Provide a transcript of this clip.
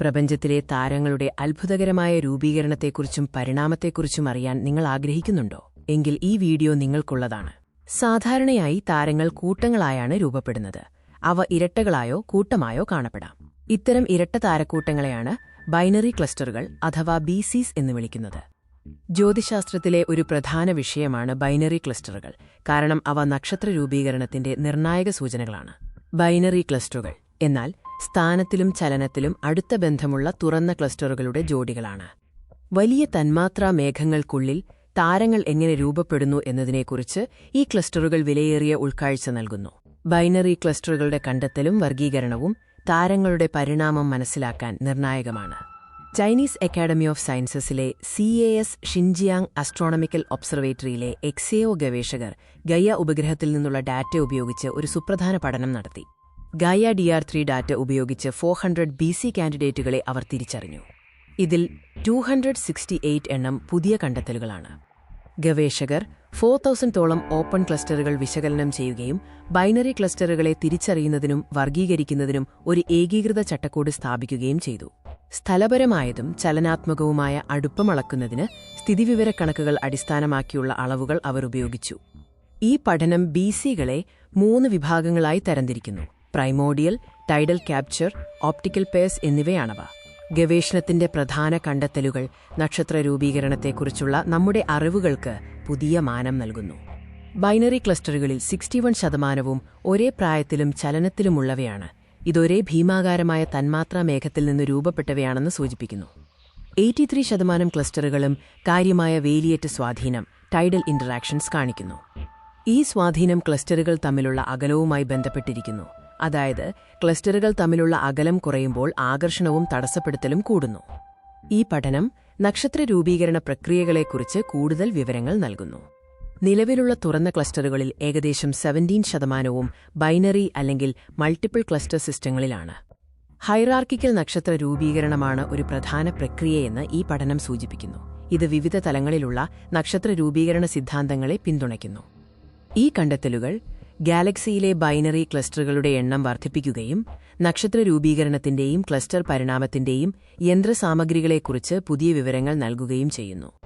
പ്രപഞ്ചത്തിലെ താരങ്ങളുടെ അത്ഭുതകരമായ രൂപീകരണത്തെക്കുറിച്ചും പരിണാമത്തെക്കുറിച്ചും അറിയാൻ നിങ്ങൾ ആഗ്രഹിക്കുന്നുണ്ടോ? എങ്കിൽ ഈ വീഡിയോ നിങ്ങൾക്കുള്ളതാണ്. സാധാരണയായി താരങ്ങൾ കൂട്ടങ്ങളായാണ് രൂപപ്പെടുന്നത്. അവ ഇരട്ടകളായോ കൂട്ടമായോ കാണപ്പെടാം. ഇത്തരം ഇരട്ട താരക്കൂട്ടങ്ങളെയാണ് ബൈനറി ക്ലസ്റ്ററുകൾ അഥവാ ബിസിസ് എന്ന് വിളിക്കുന്നത്. ജ്യോതിശാസ്ത്രത്തിലെ ഒരു പ്രധാന വിഷയമാണ് ബൈനറി ക്ലസ്റ്ററുകൾ. കാരണം അവ നക്ഷത്ര രൂപീകരണത്തിന്റെ നിർണായക സൂചനകളാണ്. ബൈനറി ക്ലസ്റ്ററുകൾ. എന്നാൽ സ്ഥാനത്തിലും ചലനത്തിലും അടുത്ത ബന്ധമുള്ള തുറന്ന ക്ലസ്റ്ററുകളുടെ ജോഡികളാണ്. വലിയ തന്മാത്രാ മേഘങ്ങൾക്കുള്ളിൽ താരങ്ങൾ എങ്ങനെ രൂപപ്പെടുന്നു എന്നതിനെക്കുറിച്ച് ഈ ക്ലസ്റ്ററുകൾ വിലയേറിയ ഉൾക്കാഴ്ച നൽകുന്നു. ബൈനറി ക്ലസ്റ്ററുകളുടെ കണ്ടെത്തലും വർഗീകരണവും താരങ്ങളുടെ പരിണാമം മനസ്സിലാക്കാൻ നിർണായകമാണ്. Chinese academy of സയൻസസിലെ C A S Xinjiang astronomical ഒബ്സർവേറ്ററിയിലെ എക്സേഒ ഗവേഷകർ ഗയ്യ ഉപഗ്രഹത്തിൽ നിന്നുള്ള ഡാറ്റ ഉപയോഗിച്ച് ഒരു സുപ്രധാന പഠനം നടത്തി. Gaia D R three data ഉപയോഗിച്ച് ഫോർ ഹൺഡ്രഡ് ബി സി കാൻഡിഡേറ്റുകളെ അവർ തിരിച്ചറിഞ്ഞു. ഇതിൽ ടു ഹൺഡ്രഡ് സിക്സ്റ്റി എയ്റ്റ് എണ്ണം പുതിയ കണ്ടെത്തലുകളാണ്. ഗവേഷകർ ഫോർ തൗസൻഡോളം ഓപ്പൺ ക്ലസ്റ്ററുകൾ വിശകലനം ചെയ്യുകയും ബൈനറി ക്ലസ്റ്ററുകളെ തിരിച്ചറിയുന്നതിനും വർഗീകരിക്കുന്നതിനും ഒരു ഏകീകൃത ചട്ടക്കൂട് സ്ഥാപിക്കുകയും ചെയ്തു. സ്ഥലപരമായതും ചലനാത്മകവുമായ അടുപ്പമളക്കുന്നതിന് സ്ഥിതിവിവരക്കണക്കുകൾ അടിസ്ഥാനമാക്കിയുള്ള അളവുകൾ അവർ ഉപയോഗിച്ചു. ഈ പഠനം ബി സികളെ മൂന്ന് വിഭാഗങ്ങളായി തരംതിരിക്കുന്നു. Primordial tidal capture optical pairs എന്നിവയാണവ. ഗവേഷണത്തിന്റെ പ്രധാന കണ്ടെത്തലുകൾ നക്ഷത്ര രൂപീകരണത്തെക്കുറിച്ചുള്ള നമ്മുടെ അറിവുകൾക്ക് പുതിയ മാനം നൽകുന്നു. ബൈനറി ക്ലസ്റ്ററുകളിൽ സിക്സ്റ്റി വൺ ശതമാനവും ഒരേ പ്രായത്തിലും ചലനത്തിലുമുള്ളവയാണ്. ഇതൊരേ ഭീമാകാരമായ തന്മാത്രാ മേഘത്തിൽ നിന്ന് രൂപപ്പെട്ടവയാണെന്ന് സൂചിപ്പിക്കുന്നു. എയ്റ്റി ത്രീ ശതമാനം ക്ലസ്റ്ററുകളും കാര്യമായ വേലിയേറ്റ സ്വാധീനം ടൈഡൽ ഇന്ററാക്ഷൻസ് കാണിക്കുന്നു. ഈ സ്വാധീനം ക്ലസ്റ്ററുകൾ തമ്മിലുള്ള അകലവുമായി ബന്ധപ്പെട്ടിരിക്കുന്നു. അതായത് ക്ലസ്റ്ററുകൾ തമ്മിലുള്ള അകലം കുറയുമ്പോൾ ആകർഷണവും തടസ്സപ്പെടുത്തലും കൂടുന്നു. ഈ പഠനം നക്ഷത്ര രൂപീകരണ പ്രക്രിയകളെക്കുറിച്ച് കൂടുതൽ വിവരങ്ങൾ നൽകുന്നു. നിലവിലുള്ള തുറന്ന ക്ലസ്റ്ററുകളിൽ ഏകദേശം സെവന്റീൻ ശതമാനവും ബൈനറി അല്ലെങ്കിൽ മൾട്ടിപ്പിൾ ക്ലസ്റ്റർ സിസ്റ്റങ്ങളിലാണ്. ഹൈറാർക്കിക്കൽ നക്ഷത്ര രൂപീകരണമാണ് ഒരു പ്രധാന പ്രക്രിയയെന്ന് ഈ പഠനം സൂചിപ്പിക്കുന്നു. ഇത് വിവിധ തലങ്ങളിലുള്ള നക്ഷത്ര രൂപീകരണ സിദ്ധാന്തങ്ങളെ പിന്തുണയ്ക്കുന്നു. ഈ കണ്ടെത്തലുകൾ ഗാലക്സിയിലെ ബൈനറി ക്ലസ്റ്ററുകളുടെ എണ്ണം വർദ്ധിപ്പിക്കുകയും നക്ഷത്ര രൂപീകരണത്തിന്റെയും ക്ലസ്റ്റർ പരിണാമത്തിന്റെയും യന്ത്രസാമഗ്രികളെക്കുറിച്ച് പുതിയ വിവരങ്ങൾ നൽകുകയും ചെയ്യുന്നു.